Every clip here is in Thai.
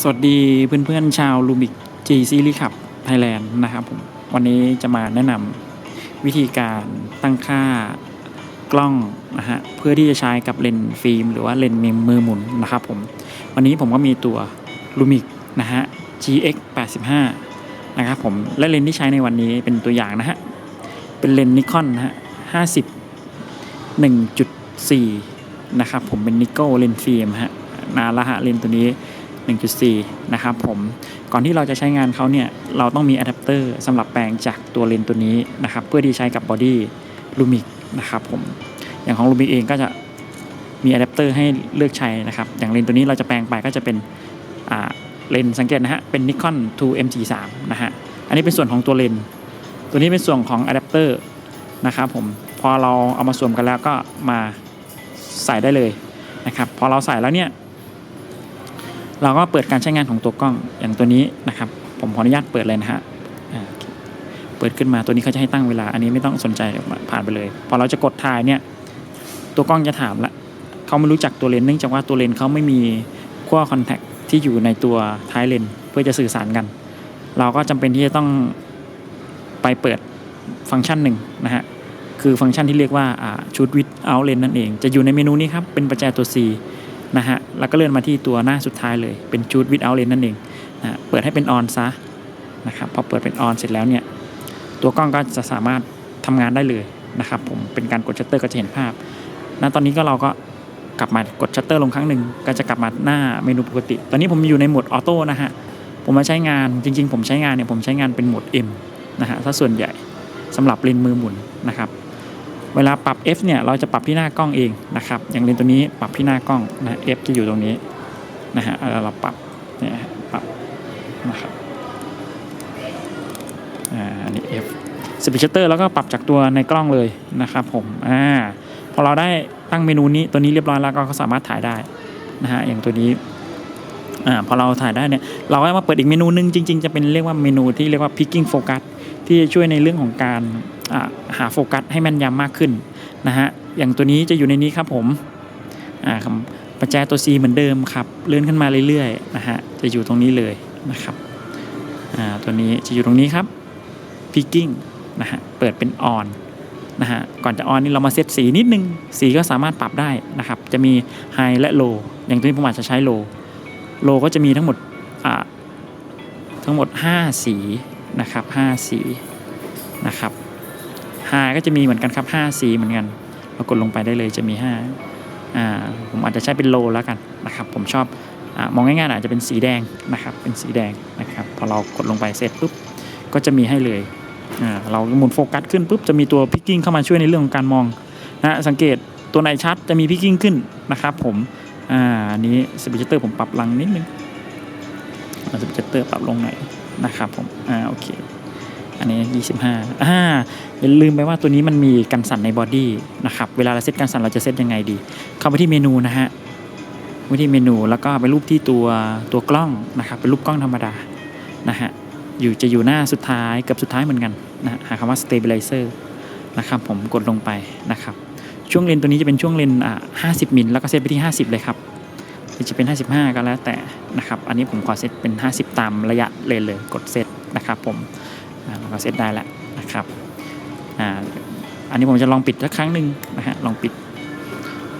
สวัสดีเพื่อนๆชาวลูบิก G Series ขับไทยแลนด์นะครับผมวันนี้จะมาแนะนำวิธีการตั้งค่ากล้องนะฮะเพื่อที่จะใช้กับเลนส์ฟิล์ม หรือว่าเลนส์มือหมุนนะครับผมวันนี้ผมก็มีตัวลูมิกนะฮะ GX 85นะครับผมและเลนส์ที่ใช้ในวันนี้เป็นตัวอย่างนะฮะเป็นเลนส์นิคอนนะฮะ50 1.4นะครับผมเป็นนิโก้เลนส์ฟิล์มฮะนานละฮะเลนส์ตัวนี้ 1.4 นะครับผมก่อนที่เราจะใช้งานเขาเนี่ยเราต้องมีอะแดปเตอร์สำหรับแปลงจากตัวเลนส์ตัวนี้นะครับเพื่อที่ใช้กับบอดี้ลูมิกนะครับผมอย่างของลูมิกเองก็จะมีอะแดปเตอร์ให้เลือกใช้นะครับอย่างเลนส์ตัวนี้เราจะแปลงไปก็จะเป็นเลนส์สังเกตนะฮะเป็น Nikon 2 MG3 นะฮะอันนี้เป็นส่วนของตัวเลนส์ตัวนี้เป็นส่วนของอะแดปเตอร์นะครับผมพอเราเอามาสวมกันแล้วก็มาใส่ได้เลยนะครับพอเราใส่แล้วเนี่ย เราก็เปิดการใช้งานของตัวกล้องอย่างตัวนี้นะครับ ผมขออนุญาตเปิดเลยนะฮะเปิดขึ้นมาตัวนี้เขาจะให้ตั้งเวลา อันนี้ไม่ต้องสนใจผ่านไปเลย พอเราจะกดถ่ายเนี่ยตัวกล้องจะถามละเขาไม่รู้จักตัวเลนส์เนื่องจากว่าตัวเลนส์เขาไม่มีขั้วคอนแทคที่อยู่ในตัวท้ายเลนส์เพื่อจะสื่อสารกัน เราก็จำเป็นที่จะต้องไปเปิดฟังก์ชันหนึ่งนะฮะคือฟังก์ชันที่เรียกว่าชุดวิดเอาเลนนั่นเอง จะอยู่ในเมนูนี้ครับ เป็นประแจตัว C นะฮะแล้วก็เลื่อนมาที่ตัวหน้าสุดท้ายเลยเป็นชุดวิดเอาเลนนั่นเองนะฮะเปิดให้เป็นออนซะนะครับพอเปิดเป็นออนเสร็จแล้วเนี่ยตัวกล้องก็จะสามารถทำงานได้เลยนะครับผมเป็นการกดชัตเตอร์ก็จะเห็นภาพณตอนนี้ก็เราก็กลับมากดชัตเตอร์ลงครั้งหนึ่งก็จะกลับมาหน้าเมนูปกติ ตอนนี้ผมอยู่ในโหมดออโต้นะฮะผมมาใช้งานจริง ๆ ผมใช้งานเนี่ยผมใช้งานเป็นโหมด M นะฮะถ้าส่วนใหญ่สำหรับเลนมือหมุนนะครับ เวลาปรับ F เนี่ยเราจะปรับที่หน้ากล้องเองนะครับ อย่างเลนส์ตัวนี้ปรับที่หน้ากล้องนะ F จะอยู่ตรงนี้นะฮะเราปรับเนี่ยปรับนะครับอ่าอันนี้ F สปีชเตอร์แล้วก็ปรับจากตัวในกล้องเลยนะครับผมอ่าพอเราได้ตั้งเมนูนี้ตัวนี้เรียบร้อยแล้วก็สามารถถ่ายได้นะฮะอย่างตัวนี้ อ่าพอเราถ่ายได้เนี่ยเราก็มาเปิดอีกเมนูหนึงจริง ๆ จะเป็นเรียกว่าเมนูที่เรียกว่า picking focus ที่จะช่วยในเรื่องของการอ่าหาโฟกัสให้แม่นยำมากขึ้นนะฮะอย่างตัวนี้จะอยู่ในนี้ครับผมอ่าคำประแจตัว C เหมือนเดิมครับเลื่อนขึ้นมาเรื่อยๆนะฮะจะอยู่ตรงนี้เลยนะครับอ่าตัวนี้จะอยู่ตรงนี้ครับ picking นะฮะเปิดเป็น on นะฮะก่อนจะ on นี่เรามาเซตสีนิดนึง สีก็สามารถปรับได้นะครับ จะมี high และ low อย่างตัวนี้ผมอาจจะใช้ low low ก็จะมีทั้งหมดทั้งหมด 5 สีนะครับ5สีนะครับ5ก็จะมีเหมือนกันครับ5สีเหมือนกันเรากดลงไปได้เลยจะมี5อ่าผมอาจจะใช้เป็นโลแล้วกันนะครับ ผมชอบอมองง่ายๆอาจจะเป็นสีแดงนะครับเป็นสีแดงนะครับพอเรากดลงไปเสร็จปุ๊บก็จะมีให้เลยเราหมุนโฟกัสขึ้นปุ๊บจะมีตัวพิกกิ้งเข้ามาช่วยในเรื่องของการมองนะสังเกตตัวไหนชัดจะมีพิกกิ้งขึ้นนะครับผม อ่าอันนี้สปีชเตอร์ผมปรับลังนิดนึงสปีชเตอร์ปรับลงหน่อยนะครับผมอ่าโอเค อันนี้ 25อ่าอย่าลืมไปว่าตัวนี้มันมีกันสั่นในบอดี้นะครับเวลาเราเซตกันสั่นเราจะเซตยังไงดี เข้าไปที่เมนูนะฮะไปที่เมนูแล้วก็ไปรูปที่ตัวตัวกล้องนะครับเป็นรูปกล้องธรรมดานะฮะอยู่จะอยู่หน้าสุดท้ายเกือบสุดท้ายเหมือนกันนะหาคำว่า stabilizer นะครับผมกดลงไปนะครับ ช่วงเลนตัวนี้จะเป็นช่วงเลนอ่า50 มิลแล้วก็เซตไปที่ 50 เลยครับหรือจะเป็น 55 ก็แล้วแต่นะครับ อันนี้ผมขอเซตเป็น 50 ตามระยะเลนเลยกดเซตนะครับผมอ่าเราก็เซตได้แล้วนะครับอ่าอันนี้ผมจะลองปิดสักครั้งหนึ่งนะฮะลองปิด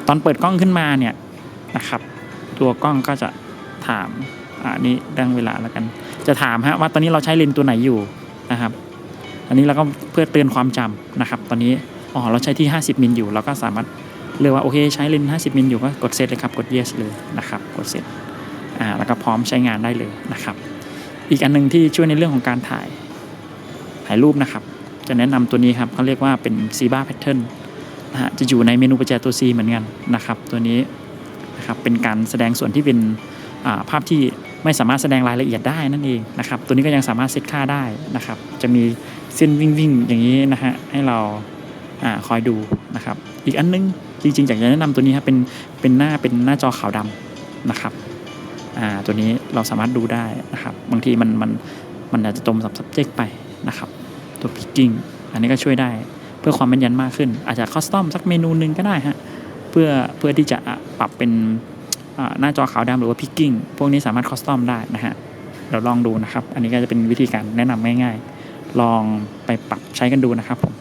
ตอนเปิดกล้องขึ้นมาเนี่ยนะครับ ตัวกล้องก็จะถามอ่านี่ดังเวลาแล้วกัน จะถามฮะว่าตอนนี้เราใช้เลนตัวไหนอยู่นะครับ อันนี้เราก็เพื่อเตือนความจำนะครับ ตอนนี้ อ๋อเราใช้ที่ 50มิลอยู่เราก็สามารถเลือกว่าโอเคใช้เลนส์50มิลอยู่ก็กดเซตเลยครับกด yes เลยนะครับกดเซตอ่าแล้วก็พร้อมใช้งานได้เลยนะครับ อีกอันหนึงที่ช่วยในเรื่องของการถ่ายถ่ายรูปนะครับ จะแนะนำตัวนี้ครับเขาเรียกว่าเป็น z e b r a Pattern นะฮะจะอยู่ในเมนูประแจตัว C เหมือนกันนะครับ ตัวนี้นะครับเป็นการแสดงส่วนที่เป็นอ่าภาพที่ไม่สามารถแสดงรายละเอียดได้นั่นเองนะครับ ตัวนี้ก็ยังสามารถเซตค่าได้นะครับ จะมีเส้นวิ่งวิ่งๆอย่างนี้นะฮะให้เรา อคอยดูนะครับ อีกอันนึงจริงๆอยากจะแนะนำตัวนี้ครับเป็นเป็นหน้าเป็นหน้าจอขาวดำนะครับอ่าตัวนี้เราสามารถดูได้นะครับบางทีมันมันมันอาจจะตรงกับ subject ไปนะครับ ตัว picking อันนี้ก็ช่วยได้เพื่อความแม่นยำมากขึ้น อาจจะคอสตอมสักเมนูหนึ่งก็ได้ฮะเพื่อเพื่อที่จะปรับเป็นหน้าจอขาวดำหรือว่าพิกกิ้งพวกนี้สามารถคอสตอมได้นะฮะเดี๋ยวลองดูนะครับ อันนี้ก็จะเป็นวิธีการแนะนำง่ายๆ ลองไปปรับใช้กันดูนะครับผม